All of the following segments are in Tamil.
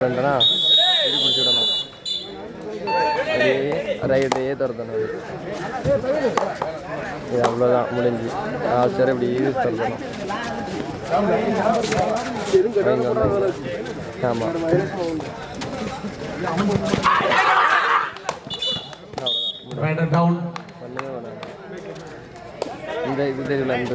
ரெண்டனா இது பிடிச்சிடணும் அப்படியே ரைட்டையே துரத்தணும் இது அவ்வளோதான் முடிஞ்சு சரி இப்படி ஆமாம் இந்த இது தெரியல இந்த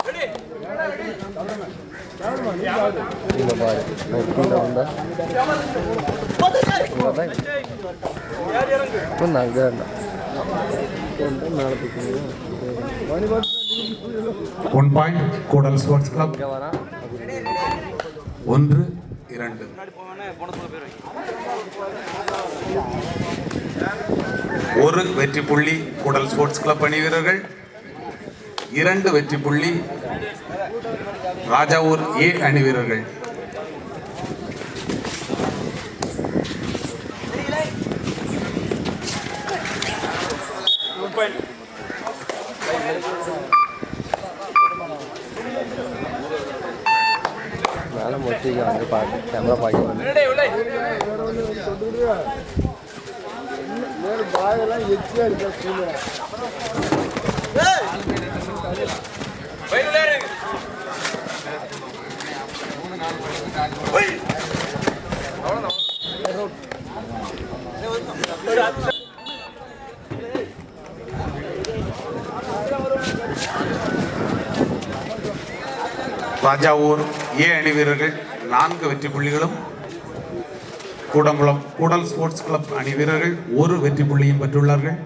இங்க பாரு நான் கீழே வந்தா இங்கதான் இப்போ அங்கே மேலே போய் One point. Kodal Sports ஒன்று இரண்டு ஒரு வெற்றி புள்ளி கூடல் ஸ்போர்ட்ஸ் கிளப் அணி வீரர்கள் இரண்டு வெற்றி புள்ளி ராஜாவூர் ஏ அணி வீரர்கள். மேலே மொட்டிக்க வந்து பாட்டு கேமரா பாக்கி பாயெல்லாம் எச்சியாக இருக்கா தஞ்சாவூர் ஏ அணி வீரர்கள் நான்கு வெற்றி புள்ளிகளும் கூடங்குளம் கூடல் ஸ்போர்ட்ஸ் கிளப் அணி வீரர்கள் ஒரு வெற்றி புள்ளியும் பெற்றுள்ளார்கள்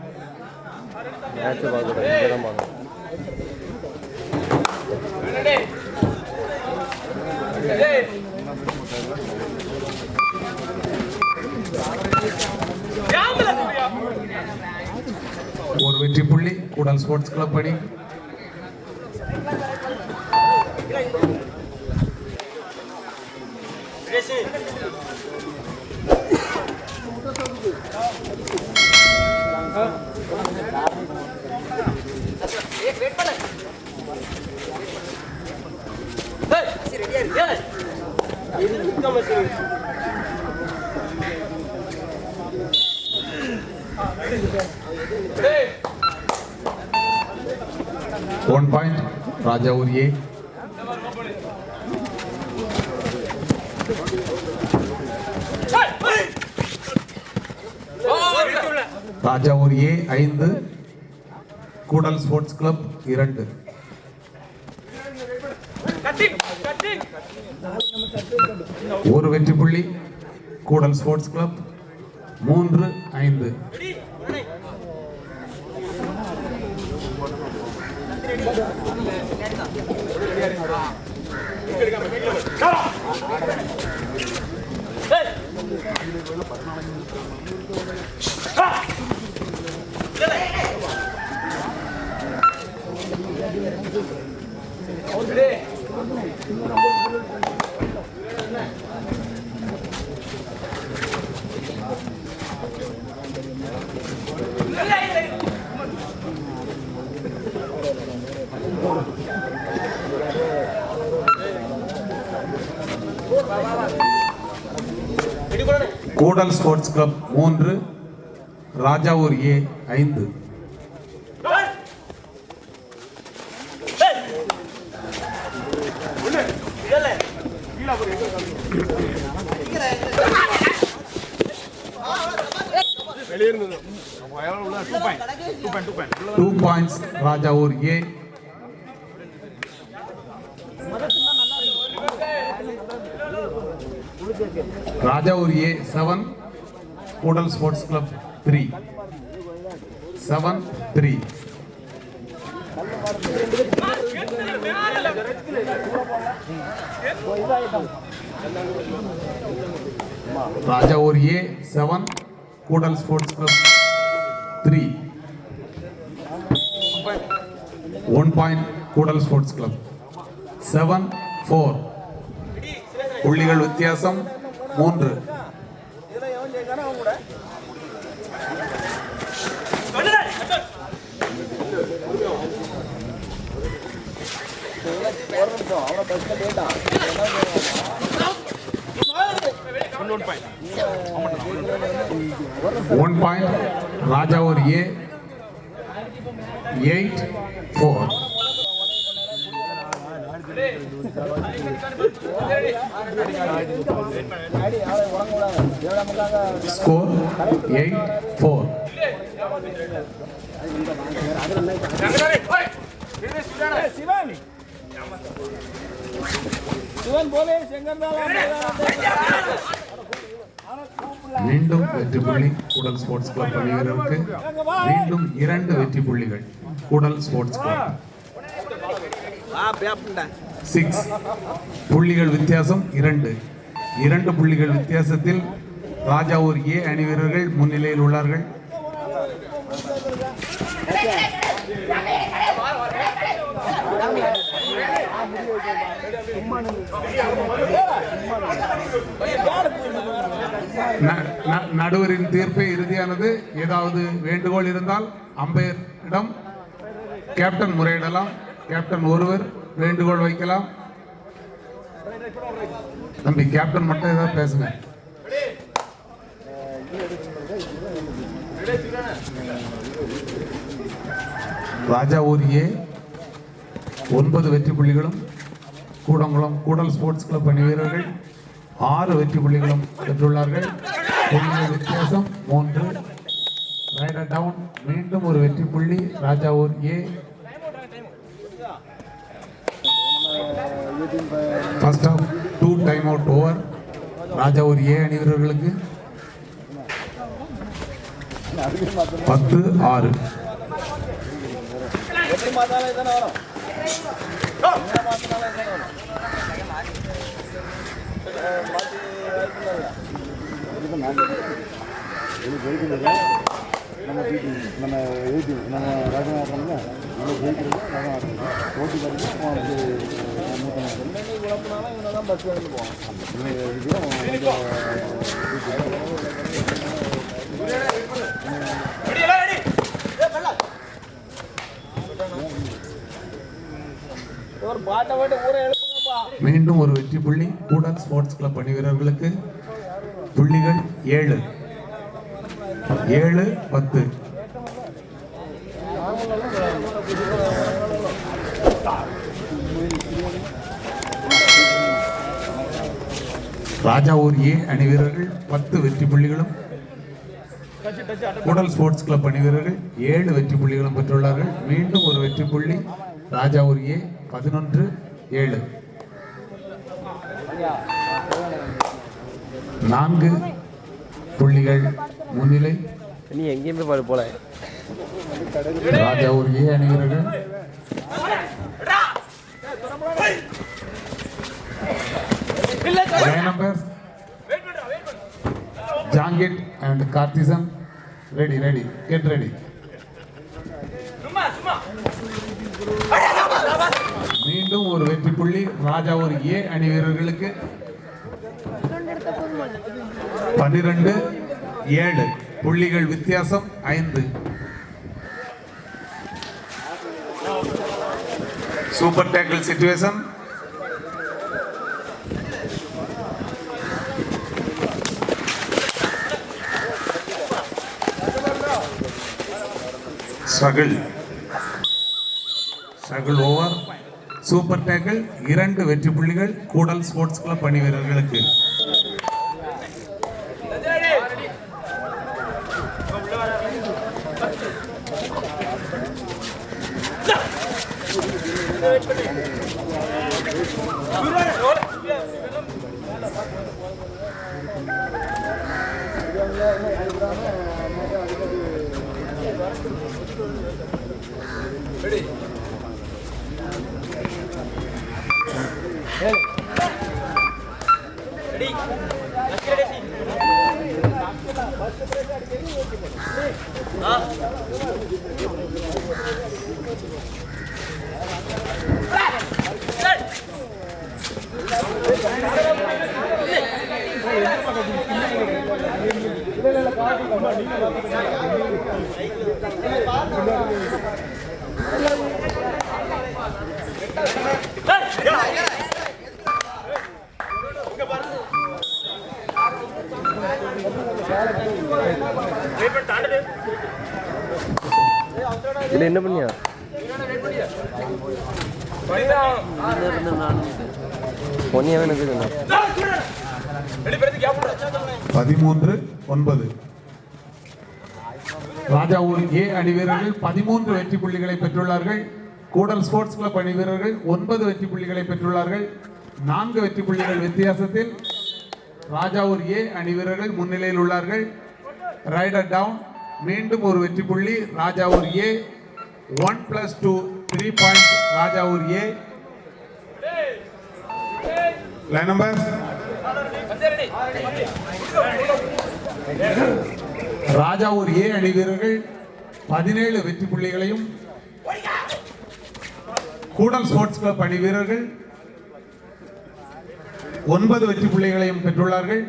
Hey! பார்க்கக்கூடாது இங்கே தான் பார்க்கணும் ஒரு வெற்றி புள்ளி கூடல் ஸ்போர்ட்ஸ் கிளப் அணி one point Raja A Raja A ஐந்து. கூடல் ஸ்போர்ட்ஸ் கிளப் இரண்டு. ஒரு வெற்றி புள்ளி கூடல் ஸ்போர்ட்ஸ் கிளப் மூன்று ஐந்து. Hey! கூடல் ஸ்போர்ட்ஸ் கிளப் மூன்று ராஜாவூர் ஏ ஐந்து. Two points Rajavur A Rajavur A seven Koodal sports club three seven three Raja ஒரு A seven Koodal sports club three one point Koodal sports club seven four புள்ளிகள் வித்தியாசம் மூன்று ஒன் பாயிண்ட் ராஜா ஒரு A eight four score eight four Sivan சிவன் போலே செங்கந்தாளா மீண்டும் வெற்றி புள்ளி கூடல் ஸ்போர்ட்ஸ் கிளப் அணியினருக்கு மீண்டும் இரண்டு வெற்றி புள்ளிகள். கூடல் ஸ்போர்ட்ஸ் கிளப். சிக்ஸ் புள்ளிகள் வித்தியாசம் இரண்டு. இரண்டு புள்ளிகள் வித்தியாசத்தில் ராஜாவூர் ஏ அணி வீரர்கள் முன்னிலையில் உள்ளார்கள். ந- நடுவரின் தீர்ப்பே இறுதியானது. ஏதாவது வேண்டுகோள் இருந்தால் அம்பையரிடம் கேப்டன் முறையிடலாம். கேப்டன் ஒருவர் வேண்டுகோள் வைக்கலாம். தம்பி கேப்டன் மட்டும் ஏதாவது பேசுங்க. ராஜா ஊரியே ஒன்பது வெற்றி புள்ளிகளும் கூடங்குளம் கூடல் ஸ்போர்ட்ஸ் கிளப் அணி வீரர்கள் ஆறு வெற்றி புள்ளிகளும் பெற்றுள்ளார்கள். வித்தியாசம் மூன்று. ரைடர் டவுன் மீண்டும் ஒரு வெற்றி புள்ளி. Rajavur A first of two time out over Rajavur A அணி வீரர்களுக்கு பத்து ஆறு. எட்டு நம்ம பிடி நம்ம எழுதி நம்ம நம்ம ஜெயிக்கிறது குழப்பினாலும் இவனை தான் பஸ் வந்து போவான் ஒரு பாட்டை பாட்டு ஊரை எழுப்புங்கப்பா மீண்டும் ஒரு வெற்றி புள்ளி. கூடல் ஸ்போர்ட்ஸ் கிளப் அணி வீரர்களுக்கு புள்ளிகள் ஏழு. ஏழு பத்து. ராஜாவூர் ஏ அணி வீரர்கள் பத்து வெற்றி புள்ளிகளும். கூடல் ஸ்போர்ட்ஸ் கிளப் அணி வீரர்கள் ஏழு வெற்றி புள்ளிகளும் பெற்றுள்ளார்கள். மீண்டும் ஒரு வெற்றி புள்ளி. ராஜாவூர் ஏ பதினொன்று ஏழு. நான்கு புள்ளிகள் முன்னிலை. நீ எங்கேயுமே பாரு போல. ராஜாவூர் ஏ அணி வீரர்கள் Line numbers Jangit and Karthisan. Ready ready. Get ஒரு வெற்றி புள்ளி ராஜா ஒரு ஏ அணி வீரர்களுக்கு பன்னிரண்டு ஏழு. புள்ளிகள் வித்தியாசம் ஐந்து. Super tackle situation struggle struggle over super tackle இரண்டு வெற்றி புள்ளிகள் கூடல் ஸ்போர்ட்ஸ் கிளப் பணி வீரர்களுக்கு. Yeah, yeah. இல்லை என்ன பண்ணியா? பதிமூன்று ஒன்பது. ராஜாவூர் ஏ அணி வீரர்கள் பதிமூன்று வெற்றி புள்ளிகளை பெற்றுள்ளார்கள். கூடல் ஸ்போர்ட்ஸ் கிளப் அணி வீரர்கள் ஒன்பது வெற்றி புள்ளிகளை பெற்றுள்ளார்கள். நான்கு வெற்றி புள்ளிகள் வித்தியாசத்தில் ராஜாவூர் ஏ அணி வீரர்கள் முன்னிலையில் உள்ளார்கள். ரைடர் டவுன் மீண்டும் ஒரு வெற்றி புள்ளி. Rajavur A one plus two three point Rajavur A line number Rajavur A அணி வீரர்கள் பதினேழு வெற்றி புள்ளிகளையும் கூடல் ஸ்போர்ட்ஸ் கிளப் அணி வீரர்கள் ஒன்பது வெற்றி புள்ளிகளையும் பெற்றுள்ளார்கள்.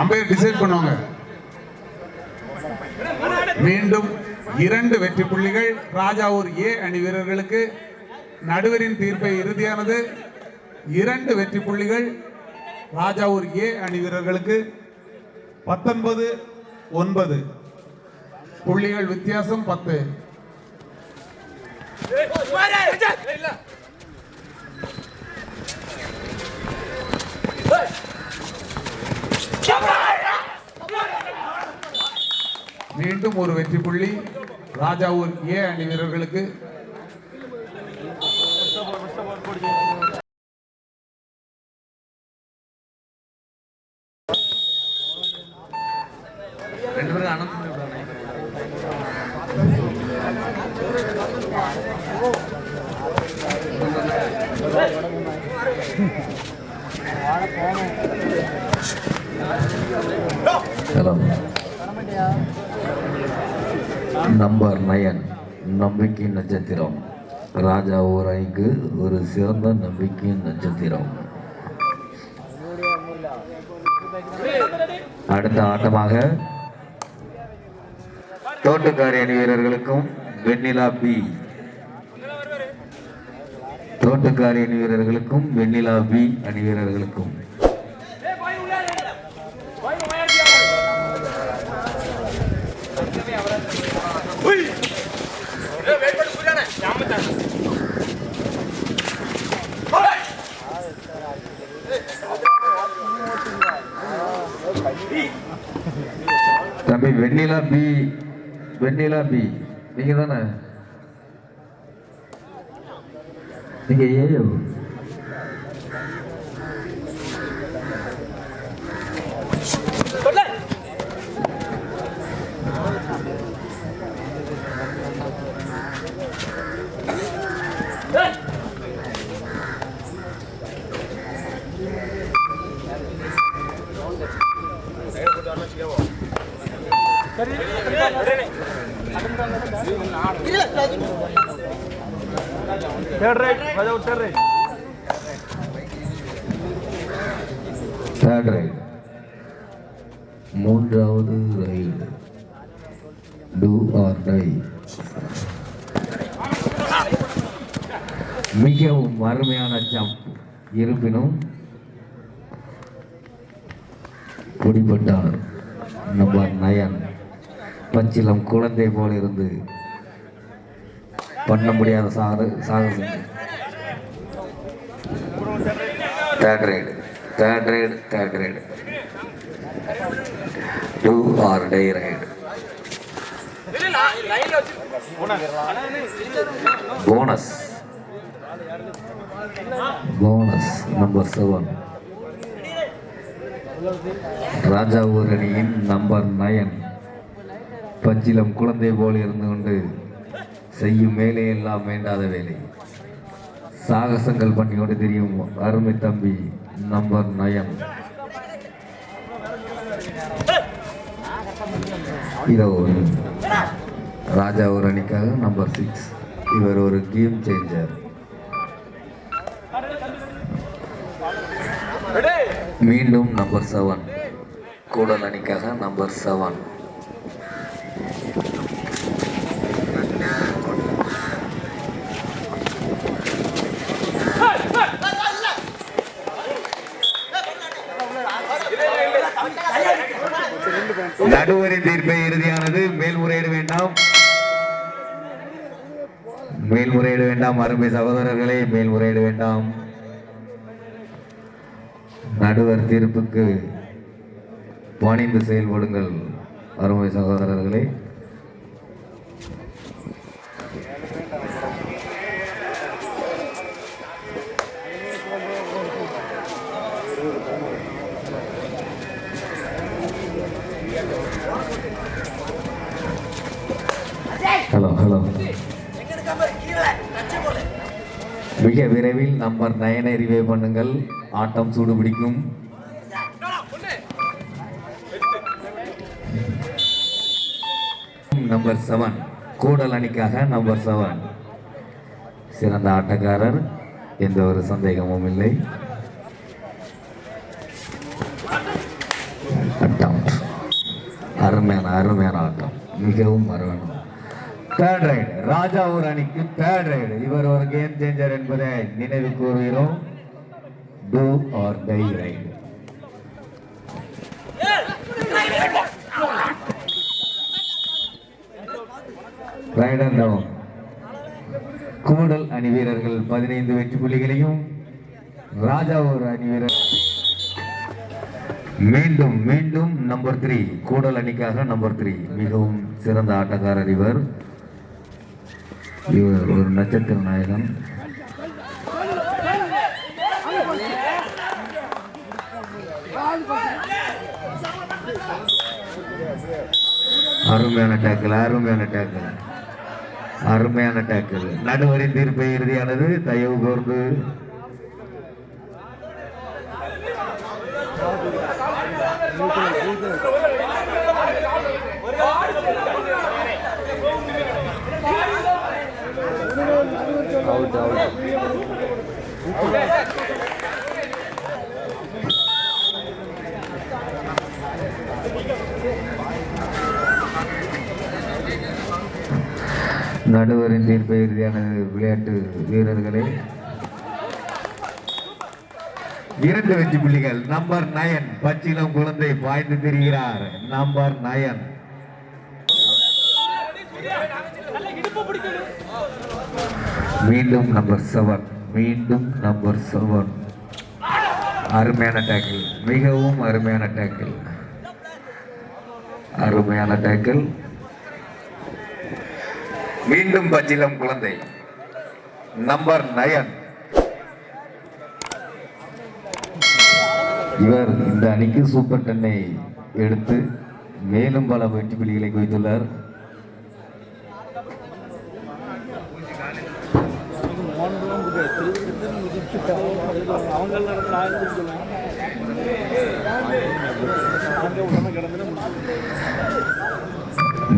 அம்பையர் டிசைட் பண்ணுவாங்க. மீண்டும் இரண்டு வெற்றி புள்ளிகள் ராஜாவூர் ஏ அணி வீரர்களுக்கு நடுவரின் தீர்ப்பை இறுதியானது இரண்டு வெற்றி புள்ளிகள் ராஜாவூர் ஏ அணி வீரர்களுக்கு பத்தொன்பது ஒன்பது. புள்ளிகள் வித்தியாசம் பத்து. மீண்டும் ஒரு வெற்றி புள்ளி ராஜாவூர் ஏ அணி வீரர்களுக்கு ரெண்டு பேரும் அனௌன்ஸ் பண்ணி விடுறானே ஹலோ நம்பர் நயன் நம்பிக்கை நட்சத்திரம். ராஜா ஊராய்க்கு ஒரு சிறந்த நம்பிக்கை நட்சத்திரம். அடுத்த ஆட்டமாக தோட்டக்காரி அணி வீரர்களுக்கும் வெண்ணிலா பி. தோட்டக்காரி அணி வீரர்களுக்கும் வெண்ணிலா பி அணி வீரர்களுக்கும் தம்பி வெண்ணிலா பி வெண்ணிலா பி நீங்க தானே நீங்க ஏயோ Third right, without third right. Third மூன்றாவது ரயில் டூ ஆர் டை மிகவும் அருமையான ஜம்ப் இருப்பினும் குடிபட்டார் நம்பர் நயன் பச்சிலம் குழந்தை போல இருந்து பண்ண முடியாத சாக சாகசம். Third raid third raid third raid do or die raid bonus bonus number seven Raja ஊரணியின் number nine பச்சிலம் குழந்தை போல் இருந்து கொண்டு செய்யும் வேலை எல்லாம் வேண்டாத வேலை. சாகசங்கள் பண்ணி கொண்டு தெரியும் அருமை தம்பி நம்பர் நயன். இதோ ராஜா ஒரு அணிக்காக நம்பர் சிக்ஸ். இவர் ஒரு கேம் சேஞ்சர். மீண்டும் நம்பர் செவன். கூடல் அணிக்காக நம்பர் செவன். நடுவரின் தீர்ப்பை இறுதியானது. மேல்முறையீடு வேண்டாம். மேல்முறையீடு வேண்டாம். அருமை சகோதரர்களே மேல்முறையீடு வேண்டாம். நடுவர் தீர்ப்புக்கு பணிந்து செயல்படுங்கள் அருமை சகோதரர்களே. ஹலோ மிக விரைவில் நம்பர் நயனை ரிவே பண்ணுங்கள். ஆட்டம் சூடு பிடிக்கும். நம்பர் செவன் கூடல் அணிக்காக நம்பர் செவன் சிறந்த ஆட்டக்காரர். எந்த ஒரு சந்தேகமும் இல்லை. ஆட்டம் அருமையான அருமையான ஆட்டம். மிகவும் அருமையான தேர்ட் ரைடு ஒரு அணிக்கு தேர்ட் ரைடு இவர் ஒரு கேம் சேஞ்சர் என்பதை நினைவு கூறுகிறோம். Do or die raid raider down Koodal அணி வீரர்கள் பதினைந்து வெற்றி புள்ளிகளையும் ஒரு அணி வீரர் மீண்டும் மீண்டும் நம்பர் த்ரீ கூடல் அணிக்காக நம்பர் த்ரீ மிகவும் சிறந்த ஆட்டக்காரர் இவர். இவர் ஒரு நட்சத்திர நாயகன். அருமையான டேக்கிள் அருமையான டேக்கிள் அருமையான டேக்கிள் நடுவரின் தீர்ப்பு இறுதியானது. தயவு கோர்ந்து அவுட் அவுட் நடுவரின் தீர்ப்பு இறுதியான விளையாட்டு வீரர்களே. இரண்டு வெற்றி புள்ளிகள் நம்பர் நயன் பச்சிலம் குழந்தை பாய்ந்து திரிகிறார். நம்பர் நயன் மீண்டும் நம்பர் செவன் மீண்டும் நம்பர் செவன் அருமையான டேக்கிள் மிகவும் அருமையான டேக்கிள் அருமையான டேக்கிள் மீண்டும் பச்சிலம் குழந்தை. நம்பர் நயன் இவர் இந்த அணிக்கு சூப்பர் டென்னை எடுத்து மேலும் பல வெற்றி புள்ளிகளை குவித்துள்ளார்.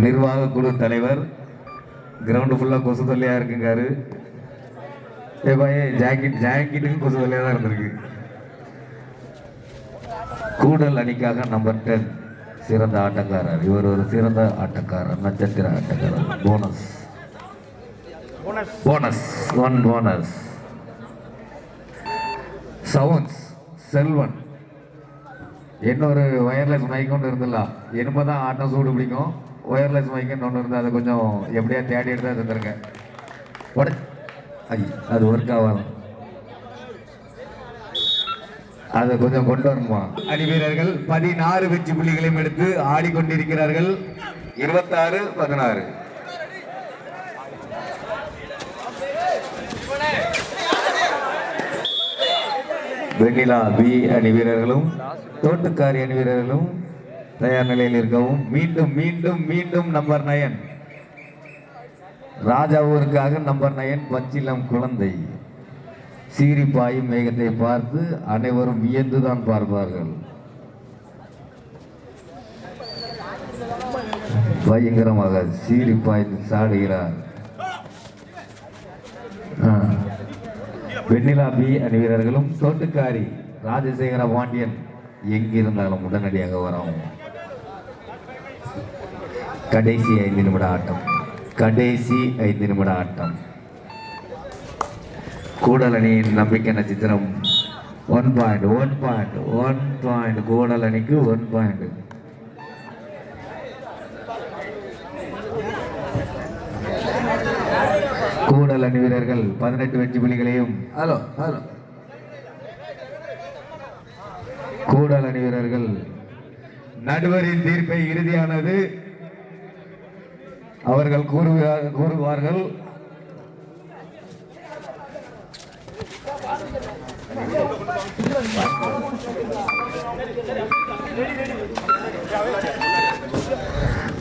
நிர்வாக குழு தலைவர். கிரவுண்டு ஃபுல்லாக கொசு தொல்லையா இருக்குங்காரு. ஏ பாயே ஜாக்கெட் ஜாக்கெட்டுக்கும் கொசு தொல்லையா தான் இருந்திருக்கு. கூடல் அணிக்காக நம்பர் டென் சிறந்த ஆட்டக்காரர். இவர் ஒரு சிறந்த ஆட்டக்காரர் நட்சத்திர ஆட்டக்காரர். Bonus bonus one bonus sounds Selvan இன்னொரு ஒயர்லெஸ் மைக் ஒன்று இருந்துடலாம் இனிமே தான் ஆட்டம் சூடு பிடிக்கும். ஒயர்லெஸ் மைக்குன்னு ஒன்று இருந்தால் அதை கொஞ்சம் எப்படியா தேடி எடுத்து தந்துருங்க உடனே ஐ அது ஒர்க் ஆகாது. அதை கொஞ்சம் கொண்டு வரணுமா? அணி வீரர்கள் பதினாறு வெற்றி புள்ளிகளையும் எடுத்து ஆடிக்கொண்டிருக்கிறார்கள். இருபத்தாறு பதினாறு. வெண்ணிலா பி அணி வீரர்களும் தோட்டுக்காரி அணி வீரர்களும் தயார் நிலையில் இருக்கவும் மீண்டும் மீண்டும் மீண்டும் நம்பர் நயன் ராஜாவூருக்காக நம்பர் நயன் பச்சிலம் குழந்தை. சீறி பாயும் மேகத்தை பார்த்து அனைவரும் வியந்துதான் பார்ப்பார்கள். பயங்கரமாக சீறி பாய்ந்து சாடுகிறார் வெண்ணிலா பி அணி வீரர்களும் தோட்டுக்காரி ராஜசேகர பாண்டியன் எங்கிருந்தாலும் உடனடியாக வரவும் கடைசி ஐந்து நிமிட ஆட்டம். கடைசி ஐந்து நிமிட ஆட்டம். கூடல் அணியின் நம்பிக்கை நட்சத்திரம் one point one point one point Koodal அணிக்கு ஒன் பாயிண்ட் கூடல் அணி வீரர்கள் பதினெட்டு வெற்றி புலிகளையும் ஹலோ ஹலோ கூடல் அணி வீரர்கள் நடுவரின் தீர்ப்பை இறுதியானது அவர்கள் கூறுவார் கூறுவார்கள்.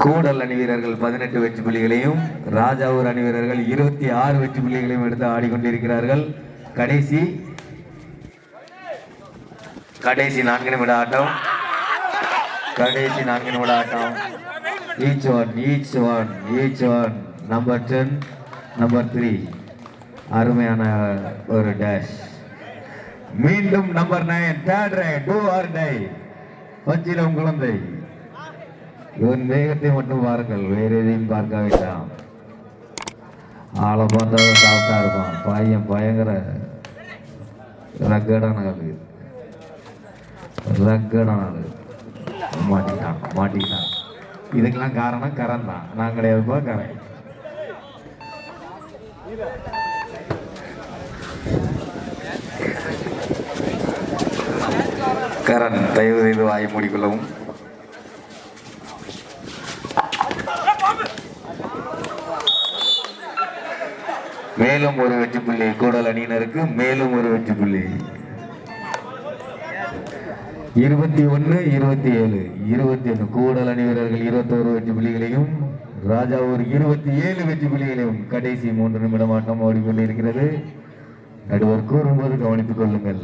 கூடல் அணி வீரர்கள் பதினெட்டு வெற்றி புள்ளிகளையும் ராஜாவூர் அணி வீரர்கள் இருபத்தி ஆறு வெற்றி புள்ளிகளையும் எடுத்து ஆடிக்கொண்டிருக்கிறார்கள். கடைசி கடைசி நான்கு நிமிட ஆட்டம். கடைசி நான்கு நிமிட ஆட்டம். Each one each one each one number ten number three அருமையான ஒரு டேஷ் மீண்டும் number nine third raid do or die பச்சிலம் குழந்தை. இவன் வேகத்தை மட்டும் பாருங்கள் வேற எதையும் பார்க்க வேண்டாம். ஆளை பார்த்தா சாப்பிட்டா இருப்பான் பையன் பயங்கர ரக்கடான ஆளு. ரக்கடான ஆளு. மாட்டிட்டான் மாட்டிக்கிட்டான். இதுக்கெல்லாம் காரணம் கரண் தான். நான் கிடையாதுப்பா கரண் கரண் தயவு செய்து வாய் மூடிக்கொள்ளவும். மேலும் ஒரு வெற்றி புள்ளி கூடல் அணியினருக்கு மேலும் ஒரு வெற்றி புள்ளி. இருபத்தி ஒன்று இருபத்தி ஏழு. இருபத்தி ஒன்று கூடல் அணி வீரர்கள் இருபத்தோரு வெற்றி புள்ளிகளையும் ராஜா ஒரு இருபத்தி ஏழு வெற்றி புள்ளிகளையும் கடைசி மூன்று நிமிடம் ஆட்டம் ஓடிக்கொண்டிருக்கிறது. நடுவர் கூறும்போது கவனித்துக் கொள்ளுங்கள்.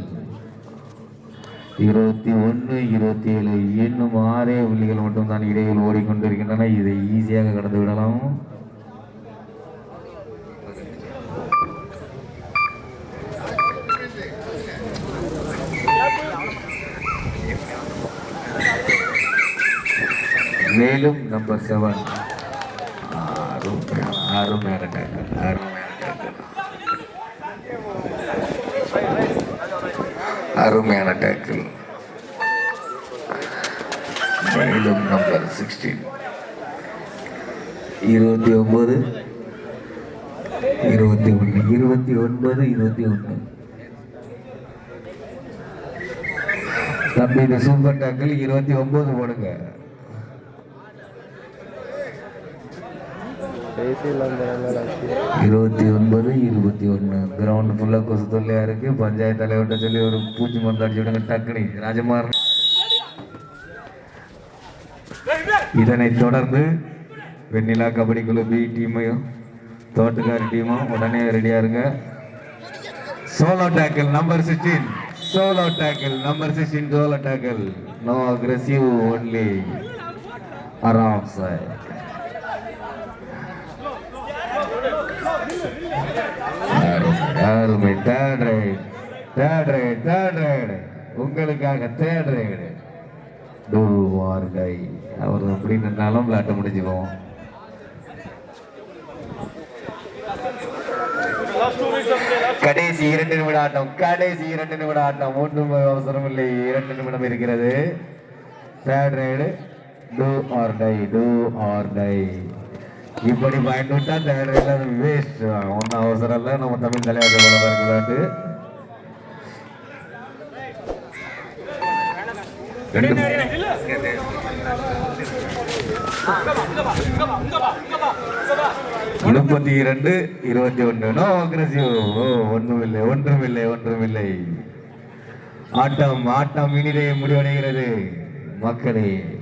இருபத்தி ஒன்று இருபத்தி ஏழு இன்னும் ஆறே புள்ளிகள் மட்டும்தான் இடையில் ஓடிக்கொண்டிருக்கின்றன. இதை ஈஸியாக கடந்து விடலாம். மேலும் நம்பர் செவன் அருமையான அருமையான அருமையான டேக்கல் அருமையான டேக்கிள் மேலும் நம்பர் சிக்ஸ்டீன் இருபத்தி ஒன்பது இருபத்தி ஒன்று இருபத்தி ஒன்பது இருபத்தி ஒன்று. தம்பி இந்த சூப்பர் இருபத்தி ஒன்பது போடுங்க. இருபத்தி ஒன்பது இருபத்தி ஒன்று. கிரவுண்ட் ஃபுல்லாக கொசு தொல்லையா இருக்கு. பஞ்சாயத்து தலைவர்கிட்ட சொல்லி ஒரு பூச்சி மருந்து அடிச்சு விடுங்க டக்குனி. ராஜமார் இதனை தொடர்ந்து வெண்ணிலா கபடி குழு பி டீமையும் தோட்டக்காரி டீமும் உடனே ரெடியா இருங்க. Solo tackle number sixteen solo tackle number sixteen solo tackle no aggressive only Aram sir அருமை third raid third raid third raid உங்களுக்காக third raid do or die அவர் அப்படி நின்னாலும் விளையாட்டு முடிஞ்சுக்குவோம் கடைசி இரண்டு நிமிட ஆட்டம் கடைசி இரண்டு நிமிட ஆட்டம். ஒன்றும் அவசரம் இல்லை. இரண்டு நிமிடம் இருக்கிறது. Third raid do or die do or die இப்படி பாயிண்ட் விட்டா தேர்ட் ரைட்ல வேஸ்ட் ஒன்றும் அவசரம் இல்லை. நம்ம தமிழ் தலையாட்டு விளையாட்டு முப்பத்தி இரண்டு இருபத்தி ஒன்று. நோ அக்ரஸிவ் ஓ ஒன்றுமில்லை ஒன்றுமில்லை ஒன்றுமில்லை. ஆட்டம் ஆட்டம் இனிதே முடிவடைகிறது. மக்களே.